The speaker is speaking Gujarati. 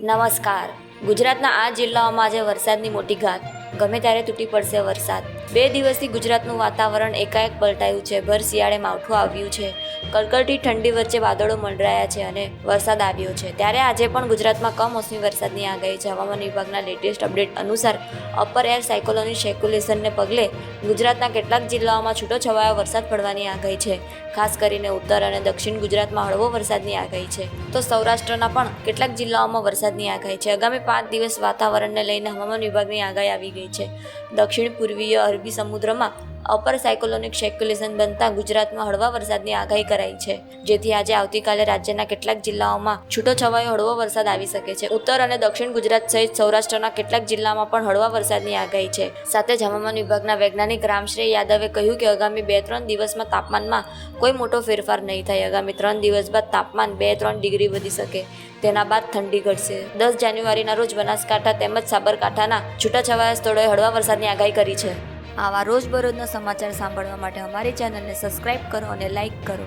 નમસ્કાર. ગુજરાતના આ જિલ્લાઓમાં આજે વરસાદની મોટી ઘાત. ગમે ત્યારે તૂટી પડશે વરસાદ. બે દિવસથી ગુજરાતનું વાતાવરણ એકાએક પલટાયું છે. ભર શિયાળે માવઠું આવ્યું છે. કડકડતી ઠંડી વચ્ચે વાદળો મંડરાયા છે અને વરસાદ આવ્યો છે. ત્યારે આજે પણ ગુજરાતમાં કમોસમી વરસાદની આગાહી છે. હવામાન વિભાગના લેટેસ્ટ અપડેટ અનુસાર અપર એર સાયકોલોની સેક્યુલેશનને પગલે ગુજરાતના કેટલાક જિલ્લાઓમાં છૂટોછવાયો વરસાદ પડવાની આગાહી છે. ખાસ કરીને ઉત્તર અને દક્ષિણ ગુજરાતમાં હળવો વરસાદની આગાહી છે. તો સૌરાષ્ટ્રના પણ કેટલાક જિલ્લાઓમાં વરસાદની આગાહી છે. આગામી પાંચ દિવસ વાતાવરણને લઈને હવામાન વિભાગની આગાહી આવી ગઈ છે. દક્ષિણ પૂર્વીય અરબી સમુદ્રમાં અપર સાયકોલોનિક સેક્યુલેશન બનતા ગુજરાતમાં હળવા વરસાદની આગાહી કરાઈ છે. જેથી આજે આવતીકાલે રાજ્યના કેટલાક જિલ્લાઓમાં છૂટોછવાયો હળવો વરસાદ આવી શકે છે. ઉત્તર અને દક્ષિણ ગુજરાત સહિત સૌરાષ્ટ્રના કેટલાક જિલ્લામાં પણ હળવા વરસાદની આગાહી છે. સાથે જ હવામાન વિભાગના વૈજ્ઞાનિક રામશ્રી યાદવે કહ્યું કે આગામી બે ત્રણ દિવસમાં તાપમાનમાં કોઈ મોટો ફેરફાર નહીં થાય. આગામી ત્રણ દિવસ બાદ તાપમાન બે ત્રણ ડિગ્રી વધી શકે. તેના બાદ ઠંડી ઘટશે. દસ જાન્યુઆરીના રોજ બનાસકાંઠા તેમજ સાબરકાંઠાના છૂટાછવાયા સ્થળોએ હળવા વરસાદની આગાહી કરી છે. આવા રોજબરોજના સમાચાર સાંભળવા માટે અમારી ચેનલને સબસ્ક્રાઇબ કરો અને લાઇક કરો.